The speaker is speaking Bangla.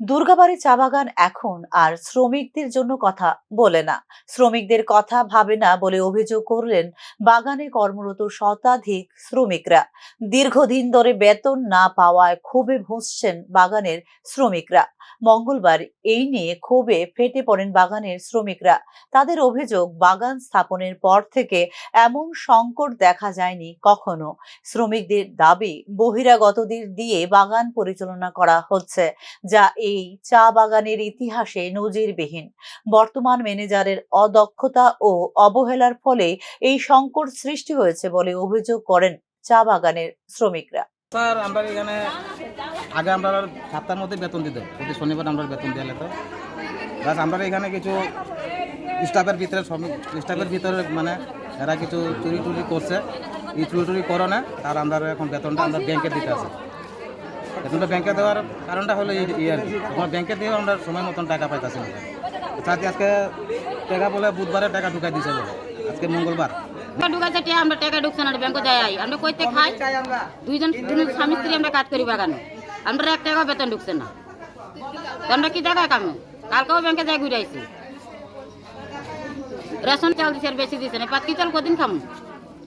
দুর্গাবাড়ি চা বাগান এখন আর শ্রমিকদের জন্য কথা বলে না। শ্রমিকদের কথা ভাবে না বলে অভিযোগ করলেন বাগানে কর্মরত শতাধিক শ্রমিকরা। দীর্ঘদিন ধরে বেতন না পাওয়ায় ক্ষোভে ভুঁসছেন বাগানের শ্রমিকরা। মঙ্গলবার এই নিয়ে ক্ষোভে ফেটে পড়েন বাগানের শ্রমিকরা। তাদের অভিযোগ বাগান স্থাপনের পর থেকে এমন সংকট দেখা যায়নি কখনো। শ্রমিকদের দাবি বহিরাগতদের দিয়ে বাগান পরিচালনা করা হচ্ছে, যা এই চা বাগানের ইতিহাসে নজিরবিহীন। বর্তমান ম্যানেজারের অদক্ষতা ও অবহেলার ফলে এই সংকট সৃষ্টি হয়েছে বলে অভিযোগ করেন চা বাগানের শ্রমিকরা। স্যার, আমরা এখানে আগে আমরা সাতটার মধ্যে বেতন দিত প্রতি শনিবার আমরা বেতন দিয়ে তো বাস আমরা এখানে কিছু স্টাফের ভিতরে, শ্রমিক স্টাফের ভিতরে মানে এরা কিছু চুরি টুরি করছে। এই চুরি টুরি করো না, আর আমরা এখন বেতনটা আমরা ব্যাংকে দিতে আছে। বেতনটা ব্যাংকে দেওয়ার কারণটা হলো এই আর কি। তোমার ব্যাংকে দিয়েও আমরা সময় মতন টাকা পাইতেছি না। সাথে আজকে টাকা বলে বুধবারে টাকা ঢুকাই দিছে বলে। আজকে মঙ্গলবার। ঢুকাইছে টিয়া আমরা টাকা ঢুকছে না ব্যাংকে যাই আমরা কইতে খাই দুইজন দুজন স্বামী স্ত্রী আমরা কাজ করি বাগানে। আমরা এক টাকা বেতন ঢুকছে না। আমরা কি টাকা কামে? কালকেও ব্যাংকে যাই ঘুরে আইছি। রেশন চাল দিছে আর বেশি দিছে না। পাঁচ কি চাল কদিন খামু?